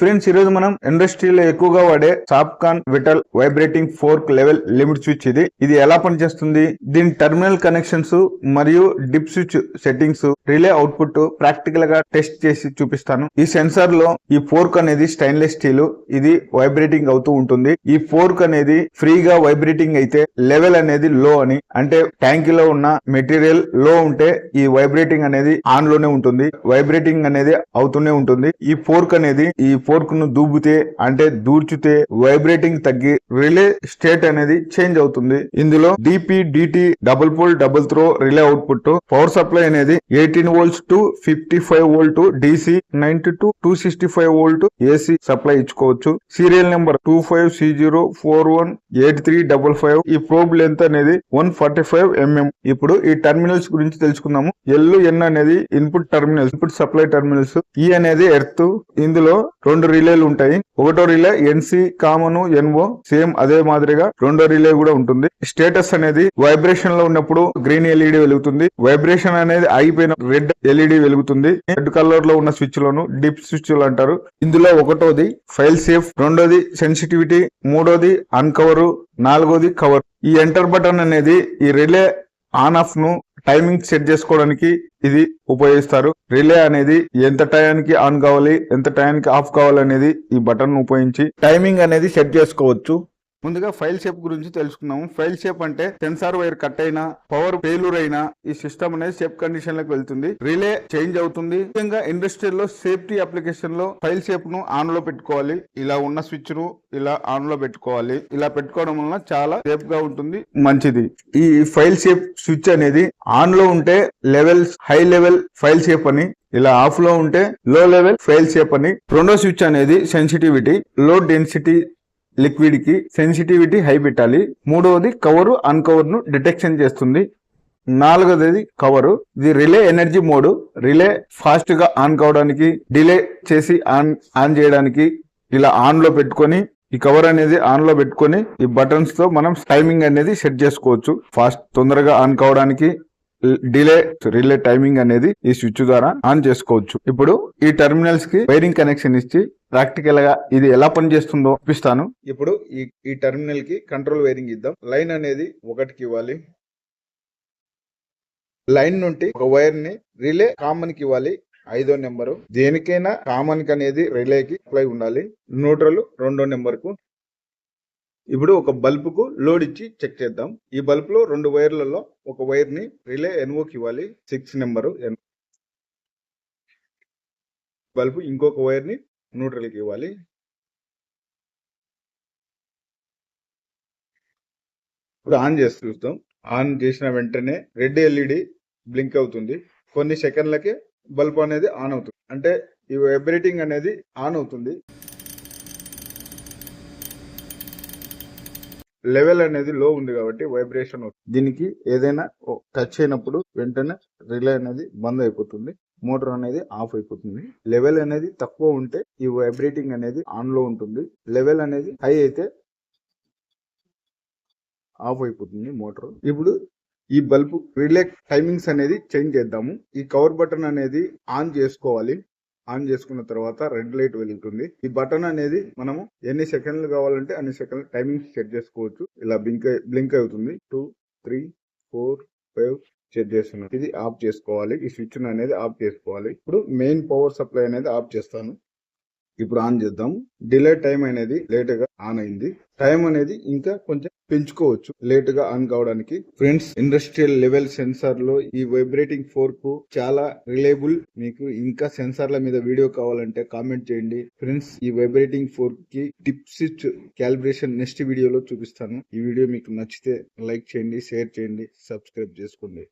Friends ఈ రోజు మనం ఇండస్ట్రీలో ఎక్కువగా వాడే Sapcon vital vibrating fork level limit switch ఇది. ఇది ఎలా పనిచేస్తుంది? దీని టెర్మినల్ కనెక్షన్స్ మరియు DIP switch settings relay output ప్రాక్టికల్గా టెస్ట్ చేసి చూపిస్తాను. ఈ సెన్సార్లో ఈ ఫోర్క్ అనేది స్టైన్లెస్ స్టీల్. ఇది వైబ్రేటింగ్ అవుతూ ఉంటుంది. ఈ ఫోర్క్ అనేది ఫ్రీగా వైబ్రేటింగ్ అయితే లెవెల్ అనేది లో అని అంటే ట్యాంక్లో ఉన్న మెటీరియల్లో ఉంటే ఈ వైబ్రేటింగ్ అనేది ఆన్లోనే ఉంటుంది. వైబ్రేటింగ్ అనేది అవుతూనే ఉంటుంది. ఈ ఫోర్క్ అనేది ఈ ఫోర్క్ను దూబితే అంటే దూర్చితే వైబ్రేటింగ్ తగ్గి రిలే స్టేట్ అనేది చేంజ్ అవుతుంది. ఇందులో DP DT double pole double throw relay output power supply అనేది eighteen volts to fifty five volt DC ninety to two sixty five volt AC supply ఇచ్చుకోవచ్చు. Serial number two five C zero four one eight three double five ఈ probe length అనేది one forty five MM ఇప్పుడు ఈ terminals గురించి తెలుసుకుందాము. L N అనేది input terminals input supply terminals ఈ అనేది ఎర్త్ ఇందులో రెండు రిలేలు ఉంటాయి. ఒకటో relay NC common NO same అదే మాదిరిగా రెండో రిలే కూడా ఉంటుంది. స్టేటస్ అనేది వైబ్రేషన్లో ఉన్నప్పుడు గ్రీన్ ఎల్ఈడి వెలుగుతుంది. వైబ్రేషన్ అనేది అయిపోయిన రెడ్ ఎల్ఈడి వెలుగుతుంది. రెడ్ కలర్లో ఉన్న స్విచ్లను డిప్ స్విచ్ అంటారు. ఇందులో ఒకటోది ఫైల్ సేఫ్ రెండోది సెన్సిటివిటీ మూడోది అన్కవర్ నాలుగోది కవర్. ఈ ఎంటర్ బటన్ అనేది ఈ రిలే ఆన్ ఆఫ్ను టైమింగ్ సెట్ చేసుకోవడానికి ఇది ఉపయోగిస్తారు. రిలే అనేది ఎంత టయానికి ఆన్ కావాలి ఎంత టయానికి ఆఫ్ కావాలి అనేది ఈ బటన్ ఉపయోగించి టైమింగ్ అనేది సెట్ చేసుకోవచ్చు. ముందుగా ఫైల్ షేప్ గురించి తెలుసుకున్నాము ఫైల్ షేప్ అంటే సెన్సార్ వైర్ కట్ అయినా పవర్ ఫెయిలూర్ అయినా ఈ సిస్టమ్ అనేది సేఫ్ కండిషన్లోకి వెళ్తుంది. రిలే చేంజ్ అవుతుంది. ముఖ్యంగా ఇండస్ట్రీలో సేఫ్టీ అప్లికేషన్లో ఫైల్ షేప్ను ఆన్లో పెట్టుకోవాలి. ఇలా ఉన్న స్విచ్ను ఇలా ఆన్లో పెట్టుకోవాలి. ఇలా పెట్టుకోవడం వలన చాలా సేఫ్గా ఉంటుంది. మంచిది. ఈ ఫైల్ షేప్ స్విచ్ అనేది ఆన్లో ఉంటే levels high level fail safe అని ఇలా ఆఫ్లో ఉంటే లో లెవెల్ ఫైల్ షేప్ అని. రెండో స్విచ్ అనేది సెన్సిటివిటీ లో డెన్సిటీ లిక్విడ్కి సెన్సిటివిటీ హై పెట్టాలి. మూడవది కవరు అన్కవర్ను డిటెక్షన్ చేస్తుంది. నాలుగవది కవరు ఇది రిలే ఎనర్జీ మోడ్ రిలే ఫాస్ట్గా ఆన్ కావడానికి డిలే చేసి ఆన్ ఆన్ చేయడానికి ఇలా ఆన్లో పెట్టుకొని ఈ కవర్ అనేది ఆన్లో పెట్టుకొని ఈ బటన్స్తో మనం టైమింగ్ అనేది సెట్ చేసుకోవచ్చు. ఫాస్ట్ తొందరగా ఆన్ కావడానికి డిలే రిలే టైమింగ్ అనేది ఈ స్విచ్ ద్వారా ఆన్ చేసుకోవచ్చు. ఇప్పుడు ఈ టెర్మినల్స్కి వైరింగ్ కనెక్షన్ ఇచ్చి ప్రాక్టికల్గా ఇది ఎలా పనిచేస్తుందో చూపిస్తాను. ఇప్పుడు ఈ ఈ టెర్మినల్కి కంట్రోల్ వైరింగ్ ఇద్దాం. లైన్ అనేది ఒకటికి ఇవ్వాలి. లైన్ నుండి ఒక వైర్ని రిలే కామన్కి ఇవ్వాలి. ఐదో నెంబరు దేనికైనా కామన్కి అనేది రిలేకి అప్లై ఉండాలి. న్యూట్రల్ రెండో నెంబర్కు ఇప్పుడు ఒక బల్బుకు లోడ్ ఇచ్చి చెక్ చేద్దాం. ఈ బల్బ్లో రెండు వైర్లలో ఒక వైర్ని రిలే ఎన్ఓకి ఇవ్వాలి. సిక్స్ నెంబరు బల్బ్ ఇంకొక వైర్ని కి ఇవ్వాలి. ఇప్పుడు ఆన్ చేసి చూస్తాం ఆన్ చేసిన వెంటనే రెడ్ ఎల్ఈడి బ్లింక్ అవుతుంది. కొన్ని సెకండ్లకే బల్బ్ అనేది ఆన్ అవుతుంది. అంటే ఈ వైబ్రేటింగ్ అనేది ఆన్ అవుతుంది. లెవెల్ అనేది లో ఉంది కాబట్టి వైబ్రేషన్ దీనికి ఏదైనా టచ్ అయినప్పుడు వెంటనే రిలే అనేది బంద్ అయిపోతుంది. మోటార్ అనేది ఆఫ్ అయిపోతుంది. లెవెల్ అనేది తక్కువ ఉంటే ఈ వైబ్రేటింగ్ అనేది ఆన్లో ఉంటుంది. లెవెల్ అనేది హై అయితే ఆఫ్ అయిపోతుంది మోటార్. ఇప్పుడు ఈ బల్బ్ రిలే టైమింగ్స్ అనేది చేంజ్ చేద్దాము. ఈ కవర్ బటన్ అనేది ఆన్ చేసుకోవాలి. ఆన్ చేసుకున్న తర్వాత రెడ్ లైట్ వెలుగుతుంది. ఈ బటన్ అనేది మనము ఎన్ని సెకండ్లు కావాలంటే అన్ని సెకండ్ టైమింగ్ సెట్ చేసుకోవచ్చు. ఇలా బ్లింక్ బ్లింక్ అవుతుంది. Two three four five set చేస్తున్నాను ఇది ఆఫ్ చేసుకోవాలి. ఈ స్విచ్ అనేది ఆఫ్ చేసుకోవాలి. ఇప్పుడు మెయిన్ పవర్ సప్లై అనేది ఆఫ్ చేస్తాను. ఇప్పుడు ఆన్ చేద్దాం. డిలే టైం అనేది లేట్గా ఆన్ అయింది. టైం అనేది ఇంకా కొంచెం పెంచుకోవచ్చు. లేట్గా ఆన్ కావడానికి ఫ్రెండ్స్ ఇండస్ట్రియల్ లెవెల్ సెన్సార్లో ఈ వైబ్రేటింగ్ ఫోర్క్ చాలా రిలయబుల్. మీకు ఇంకా సెన్సార్ల మీద వీడియో కావాలంటే కామెంట్ చేయండి. ఫ్రెండ్స్ ఈ వైబ్రేటింగ్ ఫోర్క్కి టిప్స్ క్యాలిబ్రేషన్ నెక్స్ట్ వీడియోలో చూపిస్తాను. ఈ వీడియో మీకు నచ్చితే లైక్ చేయండి షేర్ చేయండి సబ్స్క్రైబ్ చేసుకోండి.